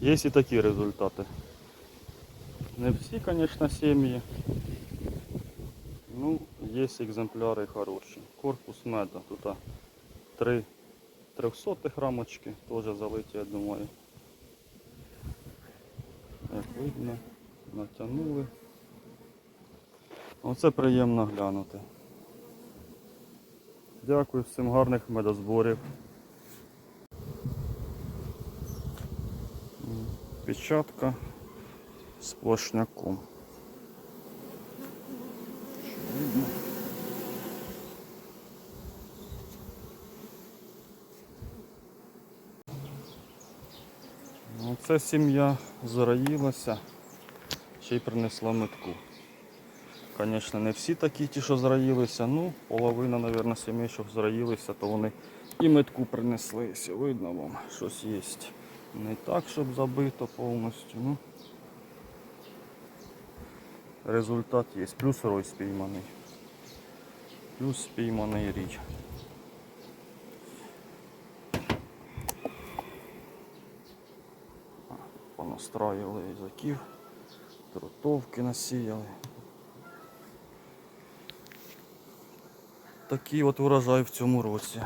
Є і такі результати. Не всі, звісно, сім'ї. Ну, є екземпляри хороші. Корпус меда. Тут три 300 рамочки теж залиті, я думаю. Як видно, натягнули. Оце приємно глянути. Дякую всім гарних медозборів. Печатка з плашняком. Ну, Це сім'я зараїлася, ще й принесла метку. Звісно, не всі такі ті, що зраїлися, ну, половина, мабуть, сімей, що зраїлися, то вони і метку принесли. Видно вам, щось є. Не так, щоб забито повністю. Ну. Результат є. Плюс рой спійманий. Плюс спійманий рій. Понастроїли язиків, трутовки насіяли. Такий от урожай в цьому році.